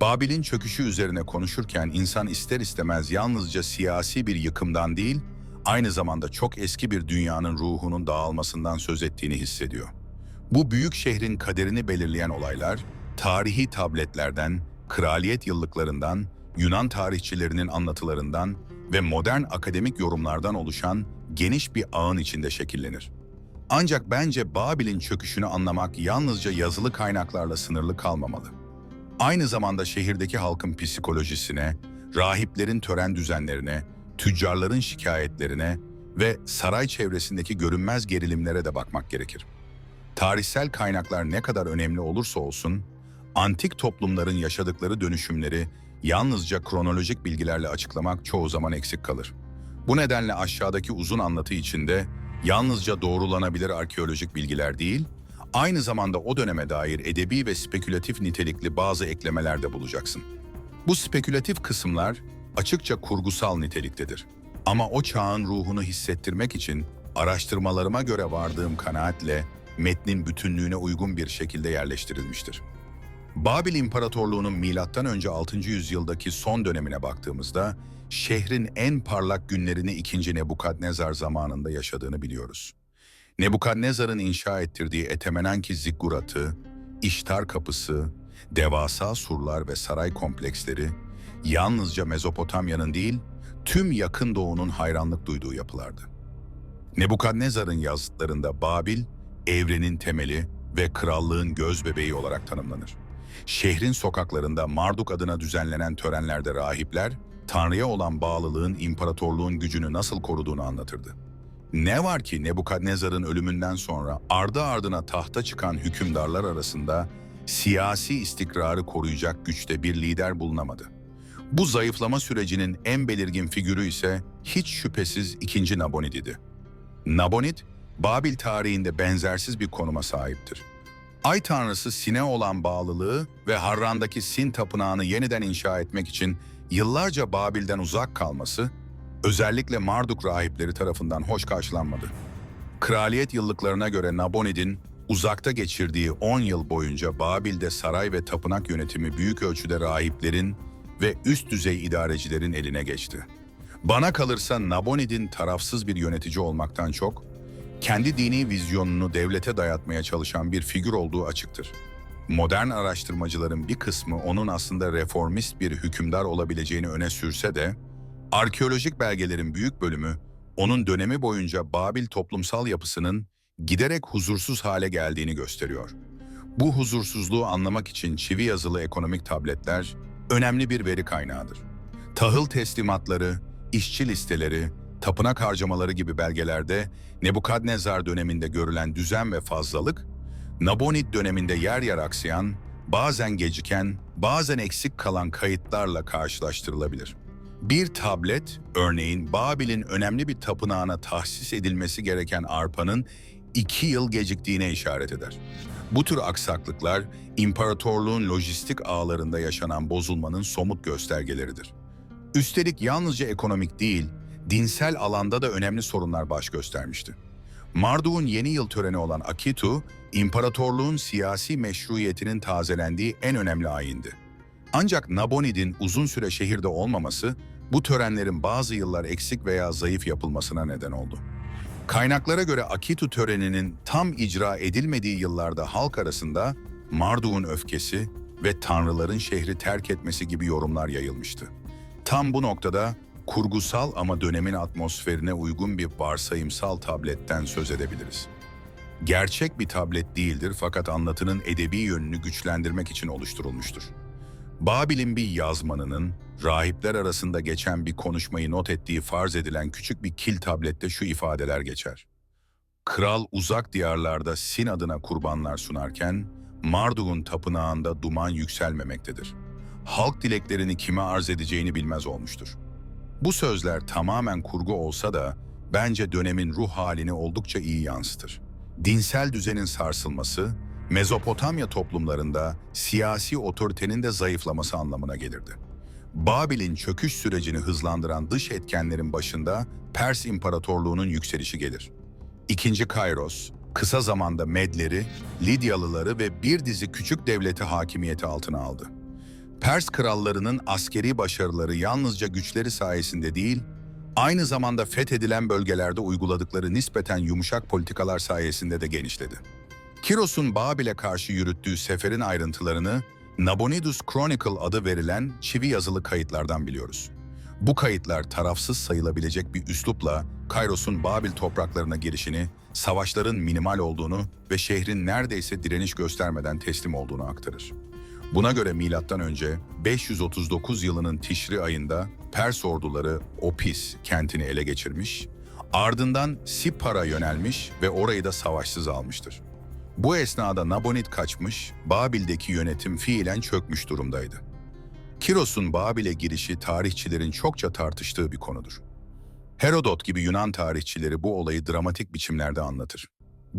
Babil'in çöküşü üzerine konuşurken insan ister istemez yalnızca siyasi bir yıkımdan değil, aynı zamanda çok eski bir dünyanın ruhunun dağılmasından söz ettiğini hissediyor. Bu büyük şehrin kaderini belirleyen olaylar, tarihi tabletlerden, kraliyet yıllıklarından, Yunan tarihçilerinin anlatılarından ve modern akademik yorumlardan oluşan geniş bir ağın içinde şekillenir. Ancak bence Babil'in çöküşünü anlamak yalnızca yazılı kaynaklarla sınırlı kalmamalı. Aynı zamanda şehirdeki halkın psikolojisine, rahiplerin tören düzenlerine, tüccarların şikayetlerine ve saray çevresindeki görünmez gerilimlere de bakmak gerekir. Tarihsel kaynaklar ne kadar önemli olursa olsun, antik toplumların yaşadıkları dönüşümleri yalnızca kronolojik bilgilerle açıklamak çoğu zaman eksik kalır. Bu nedenle aşağıdaki uzun anlatı içinde yalnızca doğrulanabilir arkeolojik bilgiler değil, aynı zamanda o döneme dair edebi ve spekülatif nitelikli bazı eklemeler de bulacaksın. Bu spekülatif kısımlar açıkça kurgusal niteliktedir. Ama o çağın ruhunu hissettirmek için araştırmalarıma göre vardığım kanaatle metnin bütünlüğüne uygun bir şekilde yerleştirilmiştir. Babil İmparatorluğu'nun milattan önce 6. yüzyıldaki son dönemine baktığımızda şehrin en parlak günlerini 2. Nebukadnezar zamanında yaşadığını biliyoruz. Nebukadnezar'ın inşa ettirdiği Etemenanki Zikgurat'ı, İştar Kapısı, devasa surlar ve saray kompleksleri yalnızca Mezopotamya'nın değil, tüm yakın doğunun hayranlık duyduğu yapılardı. Nebukadnezar'ın yazıtlarında Babil, evrenin temeli ve krallığın göz bebeği olarak tanımlanır. Şehrin sokaklarında Marduk adına düzenlenen törenlerde rahipler, Tanrı'ya olan bağlılığın imparatorluğun gücünü nasıl koruduğunu anlatırdı. Ne var ki Nebukadnezar'ın ölümünden sonra ardı ardına tahta çıkan hükümdarlar arasında siyasi istikrarı koruyacak güçte bir lider bulunamadı. Bu zayıflama sürecinin en belirgin figürü ise hiç şüphesiz 2. Nabonid'idi. Nabonid, Babil tarihinde benzersiz bir konuma sahiptir. Ay tanrısı Sin'e olan bağlılığı ve Harran'daki Sin tapınağını yeniden inşa etmek için yıllarca Babil'den uzak kalması, özellikle Marduk rahipleri tarafından hoş karşılanmadı. Kraliyet yıllıklarına göre Nabonid'in uzakta geçirdiği 10 yıl boyunca Babil'de saray ve tapınak yönetimi büyük ölçüde rahiplerin ve üst düzey idarecilerin eline geçti. Bana kalırsa Nabonid'in tarafsız bir yönetici olmaktan çok, kendi dini vizyonunu devlete dayatmaya çalışan bir figür olduğu açıktır. Modern araştırmacıların bir kısmı onun aslında reformist bir hükümdar olabileceğini öne sürse de, arkeolojik belgelerin büyük bölümü onun dönemi boyunca Babil toplumsal yapısının giderek huzursuz hale geldiğini gösteriyor. Bu huzursuzluğu anlamak için çivi yazılı ekonomik tabletler önemli bir veri kaynağıdır. Tahıl teslimatları, işçi listeleri, tapınak harcamaları gibi belgelerde Nebukadnezar döneminde görülen düzen ve fazlalık, Nabonid döneminde yer yer aksayan, bazen geciken, bazen eksik kalan kayıtlarla karşılaştırılabilir. Bir tablet, örneğin Babil'in önemli bir tapınağına tahsis edilmesi gereken arpanın iki yıl geciktiğine işaret eder. Bu tür aksaklıklar, imparatorluğun lojistik ağlarında yaşanan bozulmanın somut göstergeleridir. Üstelik yalnızca ekonomik değil, dinsel alanda da önemli sorunlar baş göstermişti. Marduk'un yeni yıl töreni olan Akitu, imparatorluğun siyasi meşruiyetinin tazelendiği en önemli ayindi. Ancak Nabonid'in uzun süre şehirde olmaması, bu törenlerin bazı yıllar eksik veya zayıf yapılmasına neden oldu. Kaynaklara göre Akitu töreninin tam icra edilmediği yıllarda halk arasında Marduk'un öfkesi ve tanrıların şehri terk etmesi gibi yorumlar yayılmıştı. Tam bu noktada kurgusal ama dönemin atmosferine uygun bir varsayımsal tabletten söz edebiliriz. Gerçek bir tablet değildir fakat anlatının edebi yönünü güçlendirmek için oluşturulmuştur. Babil'in bir yazmanının rahipler arasında geçen bir konuşmayı not ettiği farz edilen küçük bir kil tablette şu ifadeler geçer. Kral uzak diyarlarda Sin adına kurbanlar sunarken Marduk'un tapınağında duman yükselmemektedir. Halk dileklerini kime arz edeceğini bilmez olmuştur. Bu sözler tamamen kurgu olsa da bence dönemin ruh halini oldukça iyi yansıtır. Dinsel düzenin sarsılması, Mezopotamya toplumlarında siyasi otoritenin de zayıflaması anlamına gelirdi. Babil'in çöküş sürecini hızlandıran dış etkenlerin başında Pers İmparatorluğu'nun yükselişi gelir. İkinci Kairos, kısa zamanda Medleri, Lidyalıları ve bir dizi küçük devleti hakimiyeti altına aldı. Pers krallarının askeri başarıları yalnızca güçleri sayesinde değil, aynı zamanda fethedilen bölgelerde uyguladıkları nispeten yumuşak politikalar sayesinde de genişledi. Kiros'un Babil'e karşı yürüttüğü seferin ayrıntılarını Nabonidus Chronicle adı verilen çivi yazılı kayıtlardan biliyoruz. Bu kayıtlar tarafsız sayılabilecek bir üslupla Kairos'un Babil topraklarına girişini, savaşların minimal olduğunu ve şehrin neredeyse direniş göstermeden teslim olduğunu aktarır. Buna göre milattan önce 539 yılının Tişri ayında Pers orduları Opis kentini ele geçirmiş, ardından Sippar'a yönelmiş ve orayı da savaşsız almıştır. Bu esnada Nabonid kaçmış, Babil'deki yönetim fiilen çökmüş durumdaydı. Kiros'un Babil'e girişi tarihçilerin çokça tartıştığı bir konudur. Herodot gibi Yunan tarihçileri bu olayı dramatik biçimlerde anlatır.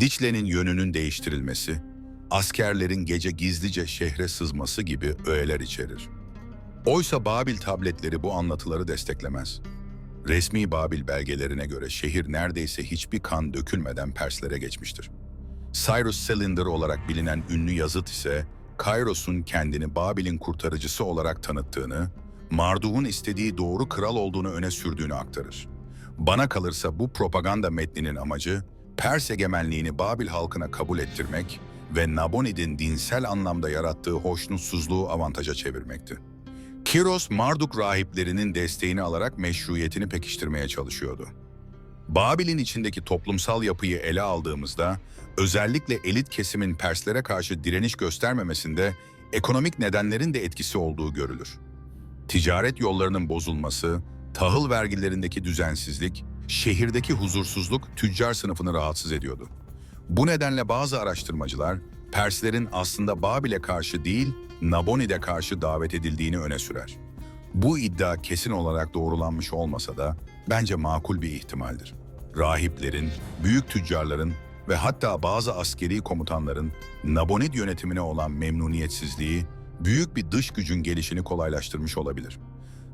Dicle'nin yönünün değiştirilmesi, askerlerin gece gizlice şehre sızması gibi öğeler içerir. Oysa Babil tabletleri bu anlatıları desteklemez. Resmi Babil belgelerine göre şehir neredeyse hiçbir kan dökülmeden Perslere geçmiştir. Cyrus Cylinder olarak bilinen ünlü yazıt ise Kairos'un kendini Babil'in kurtarıcısı olarak tanıttığını, Marduk'un istediği doğru kral olduğunu öne sürdüğünü aktarır. Bana kalırsa bu propaganda metninin amacı Pers egemenliğini Babil halkına kabul ettirmek ve Nabonid'in dinsel anlamda yarattığı hoşnutsuzluğu avantaja çevirmekti. Kiros, Marduk rahiplerinin desteğini alarak meşruiyetini pekiştirmeye çalışıyordu. Babil'in içindeki toplumsal yapıyı ele aldığımızda, özellikle elit kesimin Perslere karşı direniş göstermemesinde ekonomik nedenlerin de etkisi olduğu görülür. Ticaret yollarının bozulması, tahıl vergilerindeki düzensizlik, şehirdeki huzursuzluk tüccar sınıfını rahatsız ediyordu. Bu nedenle bazı araştırmacılar, Perslerin aslında Babil'e karşı değil, Nabonid'e karşı davet edildiğini öne sürer. Bu iddia kesin olarak doğrulanmış olmasa da bence makul bir ihtimaldir. Rahiplerin, büyük tüccarların ve hatta bazı askeri komutanların Nabonid yönetimine olan memnuniyetsizliği büyük bir dış gücün gelişini kolaylaştırmış olabilir.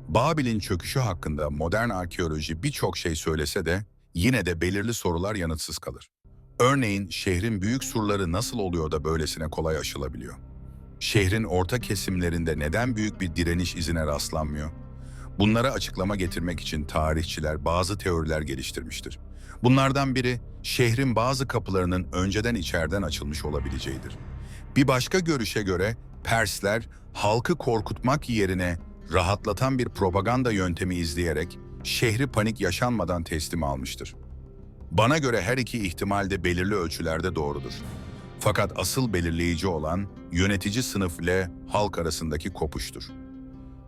Babil'in çöküşü hakkında modern arkeoloji birçok şey söylese de yine de belirli sorular yanıtsız kalır. Örneğin şehrin büyük surları nasıl oluyor da böylesine kolay aşılabiliyor? Şehrin orta kesimlerinde neden büyük bir direniş izine rastlanmıyor? Bunlara açıklama getirmek için tarihçiler bazı teoriler geliştirmiştir. Bunlardan biri şehrin bazı kapılarının önceden içeriden açılmış olabileceğidir. Bir başka görüşe göre Persler halkı korkutmak yerine rahatlatan bir propaganda yöntemi izleyerek şehri panik yaşanmadan teslim almıştır. Bana göre her iki ihtimal de belirli ölçülerde doğrudur. Fakat asıl belirleyici olan yönetici sınıf ile halk arasındaki kopuştur.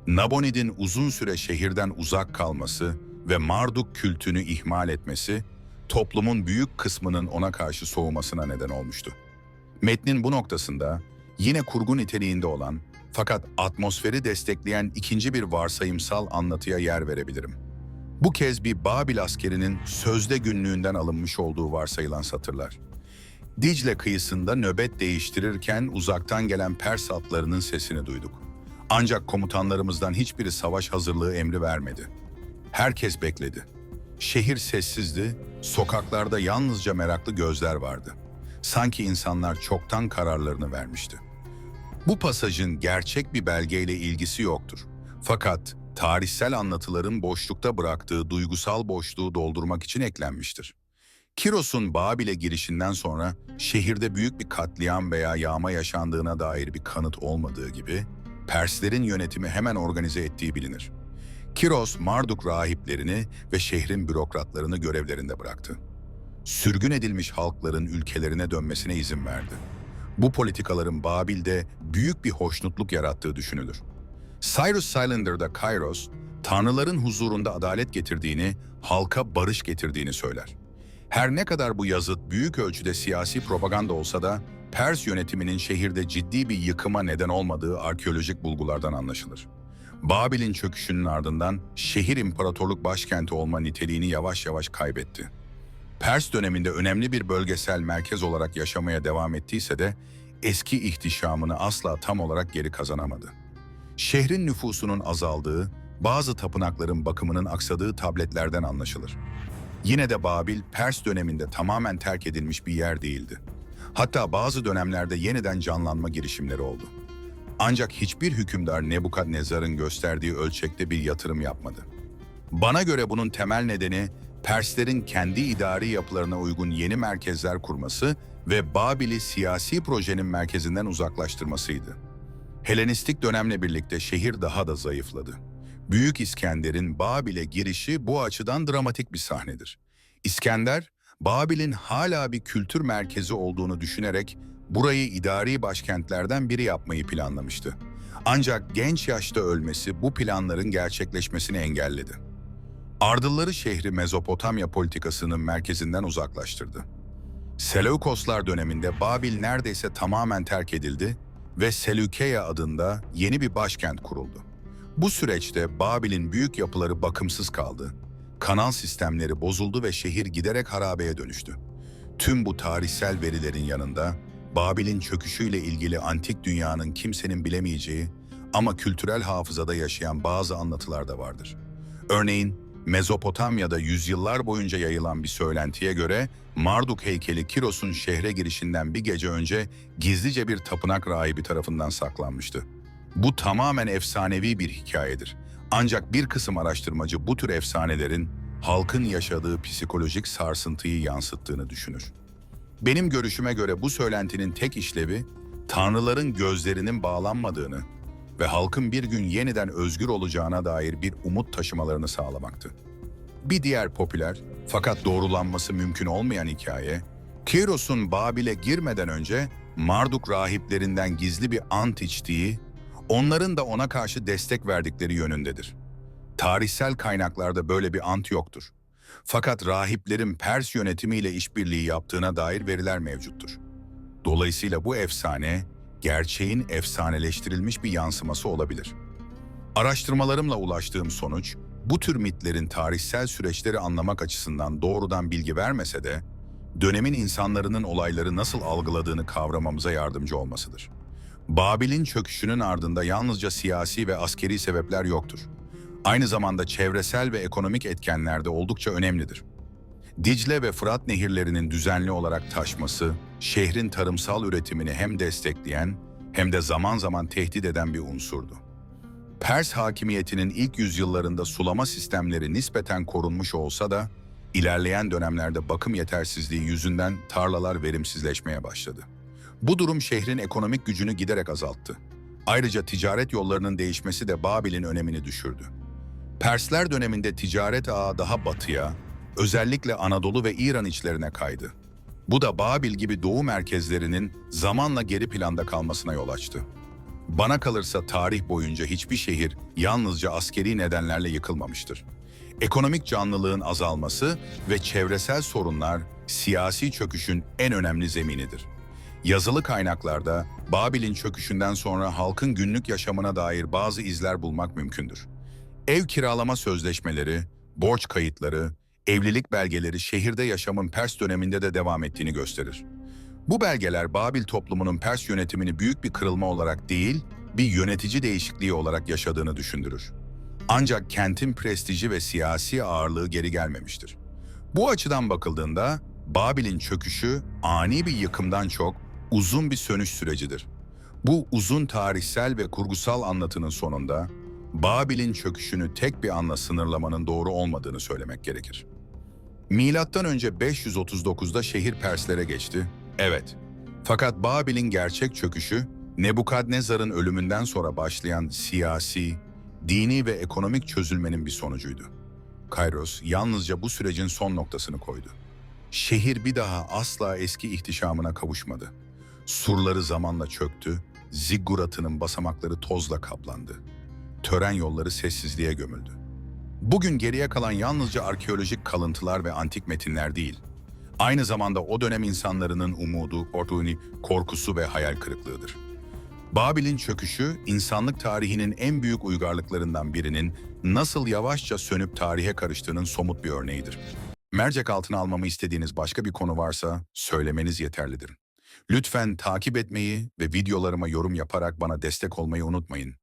Nabonid'in uzun süre şehirden uzak kalması ve Marduk kültünü ihmal etmesi, toplumun büyük kısmının ona karşı soğumasına neden olmuştu. Metnin bu noktasında yine kurgu niteliğinde olan fakat atmosferi destekleyen ikinci bir varsayımsal anlatıya yer verebilirim. Bu kez bir Babil askerinin sözde günlüğünden alınmış olduğu varsayılan satırlar. Dicle kıyısında nöbet değiştirirken uzaktan gelen Pers atlarının sesini duyduk. Ancak komutanlarımızdan hiçbiri savaş hazırlığı emri vermedi. Herkes bekledi. Şehir sessizdi, sokaklarda yalnızca meraklı gözler vardı. Sanki insanlar çoktan kararlarını vermişti. Bu pasajın gerçek bir belgeyle ilgisi yoktur. Fakat tarihsel anlatıların boşlukta bıraktığı duygusal boşluğu doldurmak için eklenmiştir. Kiros'un Babil'e girişinden sonra şehirde büyük bir katliam veya yağma yaşandığına dair bir kanıt olmadığı gibi, Perslerin yönetimi hemen organize ettiği bilinir. Kiros, Marduk rahiplerini ve şehrin bürokratlarını görevlerinde bıraktı. Sürgün edilmiş halkların ülkelerine dönmesine izin verdi. Bu politikaların Babil'de büyük bir hoşnutluk yarattığı düşünülür. Cyrus Cylinder'da Kairos, tanrıların huzurunda adalet getirdiğini, halka barış getirdiğini söyler. Her ne kadar bu yazıt büyük ölçüde siyasi propaganda olsa da, Pers yönetiminin şehirde ciddi bir yıkıma neden olmadığı arkeolojik bulgulardan anlaşılır. Babil'in çöküşünün ardından şehir imparatorluk başkenti olma niteliğini yavaş yavaş kaybetti. Pers döneminde önemli bir bölgesel merkez olarak yaşamaya devam ettiyse de eski ihtişamını asla tam olarak geri kazanamadı. Şehrin nüfusunun azaldığı, bazı tapınakların bakımının aksadığı tabletlerden anlaşılır. Yine de Babil, Pers döneminde tamamen terk edilmiş bir yer değildi. Hatta bazı dönemlerde yeniden canlanma girişimleri oldu. Ancak hiçbir hükümdar Nebukadnezar'ın gösterdiği ölçekte bir yatırım yapmadı. Bana göre bunun temel nedeni Perslerin kendi idari yapılarına uygun yeni merkezler kurması ve Babil'i siyasi projenin merkezinden uzaklaştırmasıydı. Helenistik dönemle birlikte şehir daha da zayıfladı. Büyük İskender'in Babil'e girişi bu açıdan dramatik bir sahnedir. İskender, Babil'in hala bir kültür merkezi olduğunu düşünerek burayı idari başkentlerden biri yapmayı planlamıştı. Ancak genç yaşta ölmesi bu planların gerçekleşmesini engelledi. Ardılları şehri Mezopotamya politikasının merkezinden uzaklaştırdı. Seleukoslar döneminde Babil neredeyse tamamen terk edildi ve Seleukeia adında yeni bir başkent kuruldu. Bu süreçte Babil'in büyük yapıları bakımsız kaldı. Kanal sistemleri bozuldu ve şehir giderek harabeye dönüştü. Tüm bu tarihsel verilerin yanında Babil'in çöküşüyle ilgili antik dünyanın kimsenin bilemeyeceği ama kültürel hafızada yaşayan bazı anlatılar da vardır. Örneğin Mezopotamya'da yüzyıllar boyunca yayılan bir söylentiye göre Marduk heykeli Kiros'un şehre girişinden bir gece önce gizlice bir tapınak rahibi tarafından saklanmıştı. Bu tamamen efsanevi bir hikayedir. Ancak bir kısım araştırmacı bu tür efsanelerin halkın yaşadığı psikolojik sarsıntıyı yansıttığını düşünür. Benim görüşüme göre bu söylentinin tek işlevi, tanrıların gözlerinin bağlanmadığını ve halkın bir gün yeniden özgür olacağına dair bir umut taşımalarını sağlamaktı. Bir diğer popüler fakat doğrulanması mümkün olmayan hikaye, Kiros'un Babil'e girmeden önce Marduk rahiplerinden gizli bir ant içtiği, onların da ona karşı destek verdikleri yönündedir. Tarihsel kaynaklarda böyle bir ant yoktur. Fakat rahiplerin Pers yönetimiyle işbirliği yaptığına dair veriler mevcuttur. Dolayısıyla bu efsane, gerçeğin efsaneleştirilmiş bir yansıması olabilir. Araştırmalarımla ulaştığım sonuç, bu tür mitlerin tarihsel süreçleri anlamak açısından doğrudan bilgi vermese de, dönemin insanların olayları nasıl algıladığını kavramamıza yardımcı olmasıdır. Babil'in çöküşünün ardında yalnızca siyasi ve askeri sebepler yoktur. Aynı zamanda çevresel ve ekonomik etkenler de oldukça önemlidir. Dicle ve Fırat nehirlerinin düzenli olarak taşması, şehrin tarımsal üretimini hem destekleyen hem de zaman zaman tehdit eden bir unsurdu. Pers hakimiyetinin ilk yüzyıllarında sulama sistemleri nispeten korunmuş olsa da, ilerleyen dönemlerde bakım yetersizliği yüzünden tarlalar verimsizleşmeye başladı. Bu durum şehrin ekonomik gücünü giderek azalttı. Ayrıca ticaret yollarının değişmesi de Babil'in önemini düşürdü. Persler döneminde ticaret ağı daha batıya, özellikle Anadolu ve İran içlerine kaydı. Bu da Babil gibi doğu merkezlerinin zamanla geri planda kalmasına yol açtı. Bana kalırsa tarih boyunca hiçbir şehir yalnızca askeri nedenlerle yıkılmamıştır. Ekonomik canlılığın azalması ve çevresel sorunlar siyasi çöküşün en önemli zeminidir. Yazılı kaynaklarda Babil'in çöküşünden sonra halkın günlük yaşamına dair bazı izler bulmak mümkündür. Ev kiralama sözleşmeleri, borç kayıtları, evlilik belgeleri şehirde yaşamın Pers döneminde de devam ettiğini gösterir. Bu belgeler Babil toplumunun Pers yönetimini büyük bir kırılma olarak değil, bir yönetici değişikliği olarak yaşadığını düşündürür. Ancak kentin prestiji ve siyasi ağırlığı geri gelmemiştir. Bu açıdan bakıldığında Babil'in çöküşü ani bir yıkımdan çok uzun bir sönüş sürecidir. Bu uzun tarihsel ve kurgusal anlatının sonunda Babil'in çöküşünü tek bir anla sınırlamanın doğru olmadığını söylemek gerekir. Milattan önce 539'da şehir Perslere geçti. Evet. Fakat Babil'in gerçek çöküşü Nebukadnezar'ın ölümünden sonra başlayan siyasi, dini ve ekonomik çözülmenin bir sonucuydu. Kairos yalnızca bu sürecin son noktasını koydu. Şehir bir daha asla eski ihtişamına kavuşmadı. Surları zamanla çöktü, zigguratının basamakları tozla kaplandı. Tören yolları sessizliğe gömüldü. Bugün geriye kalan yalnızca arkeolojik kalıntılar ve antik metinler değil, aynı zamanda o dönem insanlarının umudu, korktuğunu, korkusu ve hayal kırıklığıdır. Babil'in çöküşü, insanlık tarihinin en büyük uygarlıklarından birinin nasıl yavaşça sönüp tarihe karıştığının somut bir örneğidir. Mercek altına almamı istediğiniz başka bir konu varsa söylemeniz yeterlidir. Lütfen takip etmeyi ve videolarıma yorum yaparak bana destek olmayı unutmayın.